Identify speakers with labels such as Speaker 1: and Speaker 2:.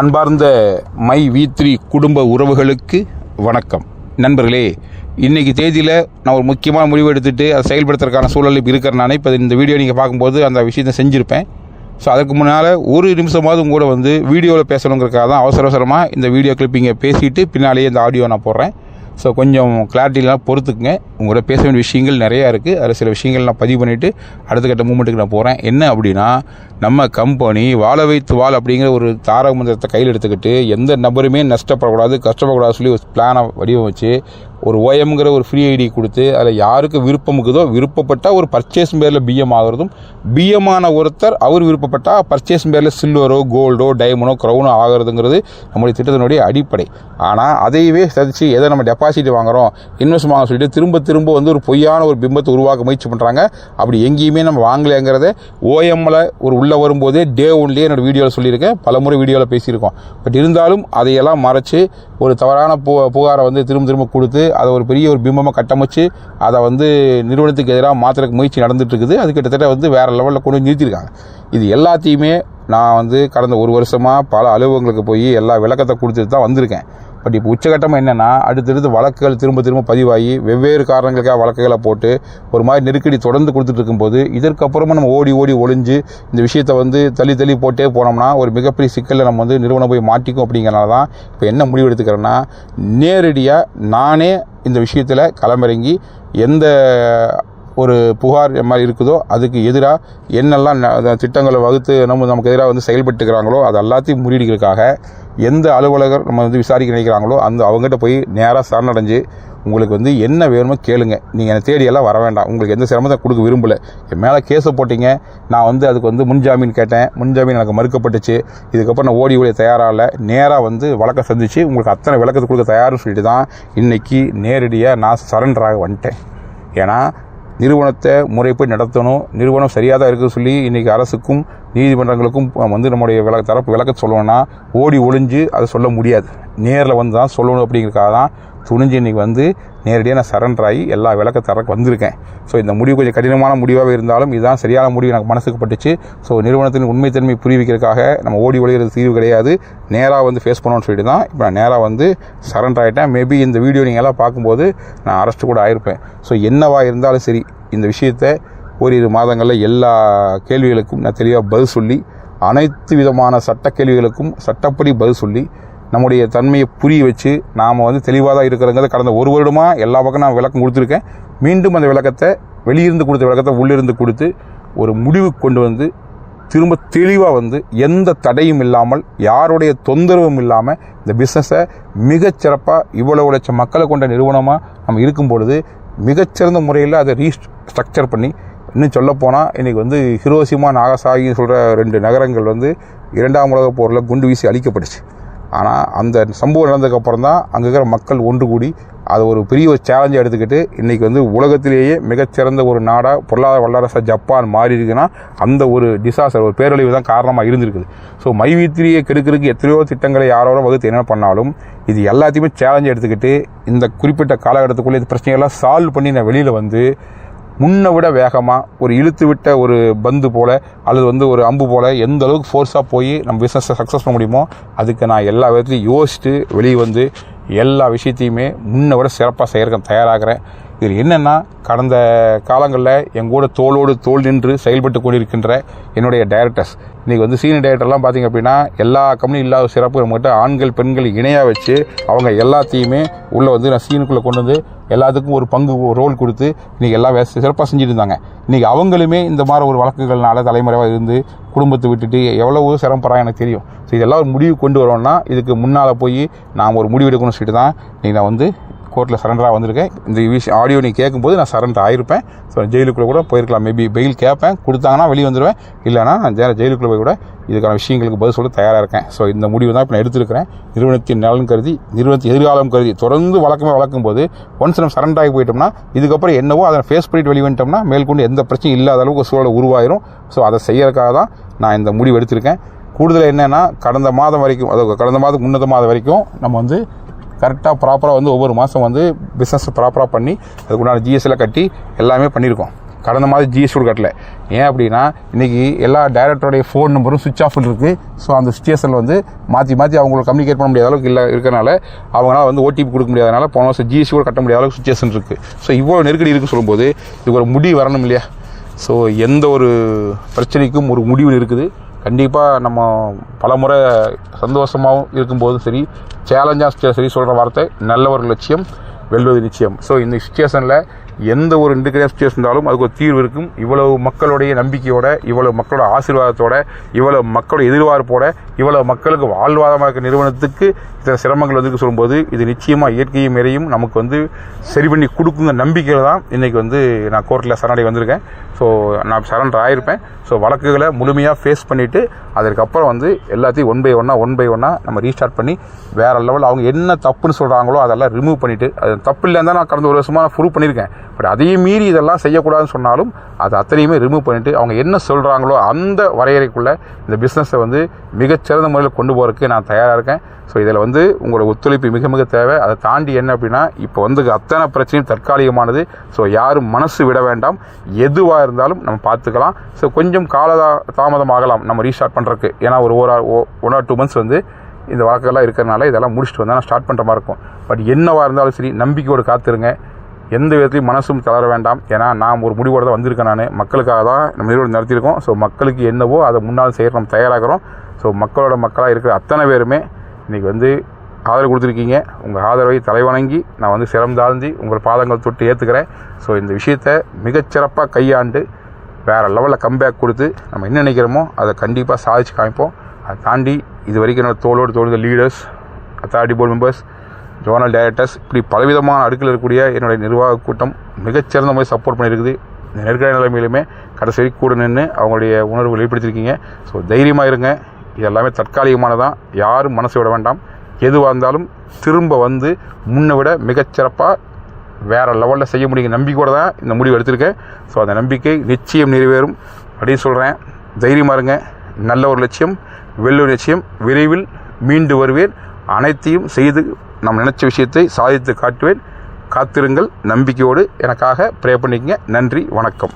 Speaker 1: அன்பார்ந்த my we three குடும்ப உறவுகளுக்கு வணக்கம். நண்பர்களே இன்னைக்கு தேதியில் நான் ஒரு முக்கியமான முடிவு எடுத்துட்டு அதை செயல்படுத்துறதுக்கான சூழல் இப்போ இருக்கிறனால இப்போ இந்த வீடியோ நீங்கள் பார்க்கும்போது அந்த விஷயத்தை செஞ்சுருப்பேன். ஸோ அதுக்கு முன்னால் ஒரு நிமிஷமாவது உங்களோட கூட வந்து வீடியோவில் பேசணுங்கிறதுக்காக தான் அவசர அவசரமாக இந்த வீடியோ கிளிப்பிங்கை பேசிட்டு பின்னாலேயே இந்த ஆடியோ நான் போடுறேன். ஸோ கொஞ்சம் கிளாரிட்டிலாம் பொறுத்துக்குங்க. உங்களோட பேச வேண்டிய விஷயங்கள் நிறையா இருக்குது அதில் சில விஷயங்கள் நான் பதிவு பண்ணிவிட்டு அடுத்த கட்ட மூமெண்ட்டுக்கு நான் போகிறேன் என்ன அப்படின்னா நம்ம கம்பெனி வாழ வைத்து வாழ் அப்படிங்கிற ஒரு தாரக மந்திரத்தை கையில் எடுத்துக்கிட்டு எந்த நபருமே நஷ்டப்படக்கூடாது கஷ்டப்படக்கூடாது சொல்லி ஒரு பிளானை வடிவமைச்சு ஒரு ஓஎம்ங்கிற ஒரு ஃப்ரீ ஐடி கொடுத்து அதில் யாருக்கு விருப்பம் இருக்குதோ விருப்பப்பட்டால் ஒரு பர்ச்சேஸ் பேரில் பிஎம் ஆகிறதும் பிஎம்மான ஒருத்தர் அவர் விருப்பப்பட்டால் பர்ச்சேஸ் பேரில் சில்வரோ கோல்டோ டைமண்டோ க்ரௌனோ ஆகிறதுங்கிறது நம்முடைய திட்டத்தினுடைய அடிப்படை. ஆனால் அதையவே சதிச்சு எதை நம்ம டெபாசிட் வாங்குறோம் இன்வெஸ்ட் வாங்க சொல்லிட்டு திரும்ப திரும்ப வந்து ஒரு பொய்யான ஒரு பிம்பத்தை உருவாக்க முயற்சி பண்ணுறாங்க அப்படி எங்கேயுமே நம்ம வாங்கலைங்கிறத ஓஎம்மில் ஒரு உள்ளே வரும்போதே டே ஒன்லேயே என்னோட வீடியோவில் சொல்லியிருக்கேன். பல முறை வீடியோவில் பேசியிருக்கோம். பட் இருந்தாலும் அதையெல்லாம் மறைச்சு ஒரு தவறான பு புகாரை வந்து திரும்ப திரும்ப கொடுத்து அதை ஒரு பெரிய ஒரு பிம்பமாக கட்டமைச்சு அதை வந்து நிறுவனத்துக்கு எதிராக மாற்றுறதுக்கு முயற்சி நடந்துட்டுருக்குது. அது கிட்டத்தட்ட வந்து வேறு லெவலில் கொண்டு வந்து நிறுத்தியிருக்காங்க இது எல்லாத்தையுமே நான் வந்து கடந்த ஒரு வருஷமாக பல அலுவலகங்களுக்கு போய் எல்லா விளக்கத்தை கொடுத்துட்டு தான் வந்திருக்கேன். பட் இப்போ உச்சகட்டமாக என்னென்னா அடுத்தடுத்து வழக்குகள் திரும்ப திரும்ப பதிவாகி வெவ்வேறு காரணங்களுக்காக வழக்குகளை போட்டு ஒரு மாதிரி நெருக்கடி தொடர்ந்து கொடுத்துட்டு இருக்கும்போது இதற்கப்புறமா நம்ம ஓடி ஓடி ஒளிஞ்சு இந்த விஷயத்தை வந்து தள்ளி தள்ளி போட்டே போனோம்னா ஒரு மிகப்பெரிய சிக்கலில் நம்ம வந்து நிறுவனம் போய் மாட்டிக்கும் அப்படிங்கிறனால தான் இப்போ என்ன முடிவு எடுத்துக்கிறேன்னா நேரடியாக நானே இந்த விஷயத்தில் களமிறங்கி எந்த ஒரு புகார் மாதிரி இருக்குதோ அதுக்கு எதிராக என்னெல்லாம் ந- திட்டங்களை வகுத்து நம்ம நமக்கு எதிராக வந்து செயல்பட்டுக்கிறாங்களோ அது எல்லாத்தையும் முறியடிக்கிறதுக்காக எந்த அலுவலகர் நம்ம வந்து விசாரிக்க நினைக்கிறாங்களோ அந்த அவங்ககிட்ட போய் நேராக சரணடைஞ்சு உங்களுக்கு வந்து என்ன வேணுமோ கேளுங்க. நீங்கள் என்னை தேடியெல்லாம் வர வேண்டாம். உங்களுக்கு எந்த சிரமத்தை கொடுக்க விரும்பலை. என் மேலே கேஸை போட்டிங்க. நான் வந்து அதுக்கு வந்து முன்ஜாமீன் கேட்டேன். முன்ஜாமீன் எனக்கு மறுக்கப்பட்டுச்சு. இதுக்கப்புறம் நான் ஓடி ஓடி தயாராகல. நேராக வந்து வழக்கை சந்திச்சு உங்களுக்கு அத்தனை விளக்கத்தை கொடுக்க தயார்னு சொல்லிட்டு தான் இன்றைக்கி நேரடியாக நான் சரண்டராக வந்துட்டேன். ஏன்னா நிறுவனத்தை முறைப்படி நடத்தணும். நிறுவனம் சரியாக தான் இருக்குன்னு சொல்லி இன்றைக்கி அரசுக்கும் நீதிமன்றங்களுக்கும் வந்து நம்முடைய விள தரப்பு விளக்க சொல்லணும்னா ஓடி ஒளிஞ்சு அதை சொல்ல முடியாது. நேரில் வந்து தான் சொல்லணும் அப்படிங்கிறதுக்காக தான் துணிஞ்சு இன்றைக்கி வந்து நேரடியாக நான் சரண்டர் ஆகி எல்லா விளக்க தரக்கு வந்திருக்கேன். ஸோ இந்த முடிவு கொஞ்சம் கடினமான முடிவாக இருந்தாலும் இதுதான் சரியான முடிவு எனக்கு மனசுக்கு பட்டுச்சு. ஸோ நிறுவனத்தின் உண்மைத்தன்மை புரிவிக்கிறதுக்காக நம்ம ஓடி ஒழிகிறது தீர்வு கிடையாது. நேராக வந்து ஃபேஸ் பண்ணணும்னு சொல்லிட்டு தான் இப்போ நான் நேராக வந்து சரண்டர் ஆகிட்டேன் மேபி இந்த வீடியோ நீங்கள் எல்லாம் பார்க்கும்போது நான் அரெஸ்ட் கூட ஆயிருப்பேன். ஸோ என்னவாக இருந்தாலும் சரி இந்த விஷயத்தை ஓரிரு மாதங்களில் எல்லா கேள்விகளுக்கும் நான் தெளிவாக பதில் சொல்லி அனைத்து விதமான சட்ட கேள்விகளுக்கும் சட்டப்படி பதில் சொல்லி நம்முடைய தன்மையை புரிய வச்சு நாம் வந்து தெளிவாக தான் இருக்கிறங்கிறத கடந்த ஒரு வருடமாக எல்லா பக்கம் நான் விளக்கம் கொடுத்துருக்கேன். மீண்டும் அந்த விளக்கத்தை வெளியிருந்து கொடுத்த விளக்கத்தை உள்ளிருந்து கொடுத்து ஒரு முடிவுக்கு கொண்டு வந்து திரும்ப தெளிவாக வந்து எந்த தடையும் இல்லாமல் யாருடைய தொந்தரவும் இல்லாமல் இந்த பிஸ்னஸை மிகச்சிறப்பாக இவ்வளவு லட்சம் மக்களை கொண்ட நிறுவனமாக நம்ம இருக்கும் பொழுது மிகச்சிறந்த முறையில் அதை ரீஸ்ட்ரக்சர் பண்ணி இன்னும் சொல்லப்போனால் இன்றைக்கி வந்து ஹிரோசிமா நாகசாகி சொல்கிற ரெண்டு நகரங்கள் வந்து இரண்டாம் உலக போரில் குண்டு வீசி அழிக்கப்பட்டுச்சு. ஆனால் அந்த சம்பவம் நடந்ததுக்கப்புறம் தான் அங்கே இருக்கிற மக்கள் ஒன்று கூடி அதை ஒரு பெரிய ஒரு சேலஞ்சை எடுத்துக்கிட்டு இன்றைக்கி வந்து உலகத்திலேயே மிகச்சிறந்த ஒரு நாடாக பொருளாதார வல்லரசாக ஜப்பான் மாறி இருக்குன்னா அந்த ஒரு டிசாஸ்டர் ஒரு பேரழிவு தான் காரணமாக இருந்திருக்குது. ஸோ மைவீத்திரியை கெடுக்கிறதுக்கு எத்தனையோ திட்டங்களை யாரோட வகுத்து என்ன பண்ணாலும் இது எல்லாத்தையுமே சேலஞ்சை எடுத்துக்கிட்டு இந்த குறிப்பிட்ட காலகட்டத்துக்குள்ளே இந்த பிரச்சனைகள்லாம் சால்வ் பண்ணி நான் வெளியில் வந்து முன்னை விட வேகமாக ஒரு இழுத்து விட்ட ஒரு பந்து போல் அல்லது வந்து ஒரு அம்பு போல் எந்த அளவுக்கு ஃபோர்ஸாக போய் நம்ம பிஸ்னஸை சக்ஸஸ் பண்ண முடியுமோ அதுக்கு நான் எல்லா விதத்தையும் யோசிச்சுட்டு வெளியே வந்து எல்லா விஷயத்தையுமே முன்னை விட சிறப்பாக செய்யறதுக்கு தயாராகிறேன். இதில் என்னென்னா கடந்த காலங்களில் எங்கூட தோளோடு தோல் நின்று செயல்பட்டு கொண்டிருக்கின்ற என்னுடைய டைரக்டர்ஸ் இன்றைக்கி வந்து சீனியர் டைரக்டர்லாம் பார்த்திங்க அப்படின்னா எல்லா கம்பெனியும் இல்லாத சிறப்பு நம்மகிட்ட ஆண்கள் பெண்கள் இணையாக வச்சு அவங்க எல்லாத்தையுமே உள்ளே வந்து நான் சீனுக்குள்ளே கொண்டு வந்து எல்லாத்துக்கும் ஒரு பங்கு ரோல் கொடுத்து இன்றைக்கி எல்லாம் வே- சிறப்பாக செஞ்சுட்டு இருந்தாங்க இன்றைக்கி அவங்களுமே இந்த மாதிரி ஒரு வழக்குகள்னால தலைமுறையாக இருந்து குடும்பத்தை விட்டுட்டு எவ்வளவோ சிரமப்படுறாங்க எனக்கு தெரியும். ஸோ இதெல்லாம் ஒரு முடிவு கொண்டு வரோம்னா இதுக்கு முன்னால் போய் நான் ஒரு முடிவு எடுக்கணும்னு சொல்லிட்டு தான் இன்றைக்கி நான் வந்து கோர்ட்டில் சரண்டராக வந்திருக்கேன். இந்த விஷயம் ஆடியோ நீ கேட்கும்போது நான் சரண்டர் ஆயிருப்பேன். ஸோ ஜெயிலுக்குள்ளே கூட போயிருக்கலாம். மேபி பெயில் கேட்பேன் கொடுத்தாங்கன்னா வெளியே வந்துடுவேன் இல்லைனா நான் ஜெ- ஜெயிலுக்குள்ளே போய் கூட இதுக்கான விஷயங்களுக்கு பதில் சொல்ல தயாராக இருக்கேன். ஸோ இந்த முடிவு தான் இப்போ நான் எடுத்திருக்கிறேன். நிறுவனத்தின் நலன் கருதி நிறுவனத்தின் எதிர்காலம் கருதி தொடர்ந்து வழக்கமே வளர்க்கும் போது ஒன்ஸ் நம்ம சரண்டர் ஆகி போயிட்டோம்னா இதுக்கப்புறம் என்னவோ அதை ஃபேஸ் பண்ணிட்டு வெளியே வந்துட்டோம்னா மேற்கொண்டு எந்த பிரச்சனையும் இல்லாத அளவுக்கு சூழல் உருவாயிரும். ஸோ அதை செய்யறதுக்காக தான் நான் இந்த முடிவு எடுத்திருக்கேன். கூடுதல் என்னென்னா கடந்த மாதம் வரைக்கும் அதாவது கடந்த மாதம் முன்னத மாதம் வரைக்கும் நம்ம வந்து கரெக்டாக ப்ராப்பராக வந்து ஒவ்வொரு மாதம் வந்து பிஸ்னஸ் ப்ராப்பராக பண்ணி அதுக்குண்டான ஜிஎஸ்டியில் கட்டி எல்லாமே பண்ணியிருக்கோம் கடந்த மாதிரி ஜிஎஸ்டி கூட கட்டல. ஏன் அப்படின்னா இன்றைக்கி எல்லா டைரக்டருடைய ஃபோன் நம்பரும் சுவிச் ஆஃப் இருக்குது ஸோ அந்த சுச்சுவேஷனில் வந்து மாற்றி மாற்றி அவங்களுக்கு கம்யூனிகேட் பண்ண முடியாத அளவுக்கு இல்லை இருக்கிறனால அவங்களால வந்து ஓடிபி கொடுக்க முடியாதனால போன வருஷம் ஜிஎஸ்டி கூட கட்ட முடியாத அளவுக்கு சுச்சுவேஷன் இருக்குது ஸோ இவ்வளோ நெருக்கடி இருக்குன்னு சொல்லும்போது இதுக்கு ஒரு முடிவு வரணும் இல்லையா? ஸோ எந்த ஒரு பிரச்சனைக்கும் ஒரு முடிவு இருக்குது. கண்டிப்பாக நம்ம பலமுறை சந்தோஷமாகவும் இருக்கும்போதும் சரி சேலஞ்சாக சரி சொல்கிற வார்த்தை நல்ல ஒரு லட்சியம் வெல்வது நிச்சயம். ஸோ இந்த சுச்சுவேஷனில் எந்த ஒரு நெருக்கடியான சுச்சுவேஷன் இருந்தாலும் அதுக்கு ஒரு தீர்வு இருக்கும். இவ்வளவு மக்களுடைய நம்பிக்கையோட இவ்வளவு மக்களோட ஆசீர்வாதத்தோட இவ்வளவு மக்களோட எதிர்பார்ப்போட இவ்வளவு மக்களுக்கு வாழ்வாதமாக இருக்க நிறுவனத்துக்கு இத்தனை சிரமங்கள் வந்து சொல்லும்போது இது நிச்சயமாக இயற்கையும் இறையும் நமக்கு வந்து சரி பண்ணி கொடுக்குங்க நம்பிக்கையில் தான் இன்றைக்கி வந்து நான் கோர்ட்டில் சரணடை வந்திருக்கேன். ஸோ நான் சரண்டர் ஆகிருப்பேன் ஸோ வழக்குகளை முழுமையாக ஃபேஸ் பண்ணிவிட்டு அதற்கப்புறம் வந்து எல்லாத்தையும் ஒன் பை ஒன்னாக ஒன் பை ஒன்னாக நம்ம ரீஸ்டார்ட் பண்ணி வேறு லெவலில் அவங்க என்ன தப்புன்னு சொல்கிறாங்களோ அதெல்லாம் ரிமூவ் பண்ணிவிட்டு அது தப்பு இல்லைன்னு தான் நான் கடந்த ஒரு வருஷமாக நான் ப்ரூவ் பண்ணியிருக்கேன். பட் அதையும் மீறி இதெல்லாம் செய்யக்கூடாதுன்னு சொன்னாலும் அது அத்தனையுமே ரிமூவ் பண்ணிவிட்டு அவங்க என்ன சொல்கிறாங்களோ அந்த வரையறைக்குள்ளே இந்த பிஸ்னஸை வந்து மிகச்சிறந்த முறையில் கொண்டு போகிறதுக்கு நான் தயாராக இருக்கேன். ஸோ இதில் வந்து உங்களோட ஒத்துழைப்பு மிக மிக தேவை. அதை தாண்டி என்ன அப்படின்னா இப்போ வந்து அத்தனை பிரச்சனையும் தற்காலிகமானது. ஸோ யாரும் மனசு விட வேண்டாம். எதுவாக இருந்தாலும் நம்ம பார்த்துக்கலாம். ஸோ கொஞ்சம் கால தாமதம் ஆகலாம் நம்ம ரீஸ்டார்ட் பண்ணுறதுக்கு ஏன்னா ஒரு ஒரு ஒன் ஆர் டூ மந்த்ஸ் வந்து இந்த வழக்கெல்லாம் இருக்கிறனால இதெல்லாம் முடிச்சுட்டு வந்தால் நான் ஸ்டார்ட் பண்ணுற மாதிரி இருக்கும். பட் என்னவாக இருந்தாலும் சரி நம்பிக்கையோடு காத்துருங்க. எந்த விதத்திலையும் மனசும் தளர வேண்டாம். ஏன்னா நான் ஒரு முடிவோடு தான் வந்திருக்கேன் நான். மக்களுக்காக தான் நம்ம நிறுவனம் நடத்தியிருக்கோம். ஸோ மக்களுக்கு என்னவோ அதை முன்னால் செய்ய நம்ம தயாராகிறோம். ஸோ மக்களோட மக்களாக இருக்கிற அத்தனை பேருமே இன்றைக்கி வந்து ஆதரவு கொடுத்துருக்கீங்க. உங்கள் ஆதரவை தலைவணங்கி நான் வந்து சிரம் தாழ்ந்தி உங்கள் பாதங்கள் தொட்டு ஏற்றுக்கிறேன் ஸோ இந்த விஷயத்தை மிகச்சிறப்பாக கையாண்டு வேறு லெவலில் கம்பேக் கொடுத்து நம்ம என்ன நினைக்கிறோமோ அதை கண்டிப்பாக சாதிச்சு காமிப்போம். அதை தாண்டி இது வரைக்கும் என்னோடய தோளோடு தோழு leaders authority board members zonal directors இப்படி பலவிதமான அடுக்கில் இருக்கக்கூடிய என்னுடைய நிர்வாக கூட்டம் மிகச்சிறந்த முறை சப்போர்ட் பண்ணியிருக்குது. இந்த நெருக்கடி நிலைமையிலுமே கடைசி வரைக்கும் கூட நின்று அவங்களுடைய உணர்வு வெளிப்படுத்தியிருக்கீங்க. ஸோ தைரியமாக இருங்க. இது எல்லாமே தற்காலிகமானதான். யாரும் மனசு விட வேண்டாம். எதுவாக இருந்தாலும் திரும்ப வந்து முன்னை விட மிகச்சிறப்பாக வேறு லெவலில் செய்ய முடியும் நம்பிக்கையோடு தான் இந்த முடிவு எடுத்திருக்கேன். ஸோ அந்த நம்பிக்கை நிச்சயம் நிறைவேறும் அப்படின்னு சொல்கிறேன் தைரியமாக இருங்க. நல்ல ஒரு லட்சியம் வெள்ளூர் லட்சியம் விரைவில் மீண்டு வருவேன் அனைத்தையும் செய்து நாம் நினைச்ச விஷயத்தை சாதித்து காட்டுவேன். காத்திருங்கள். நம்பிக்கையோடு எனக்காக ப்ரே பண்ணிக்கங்க. நன்றி. வணக்கம்.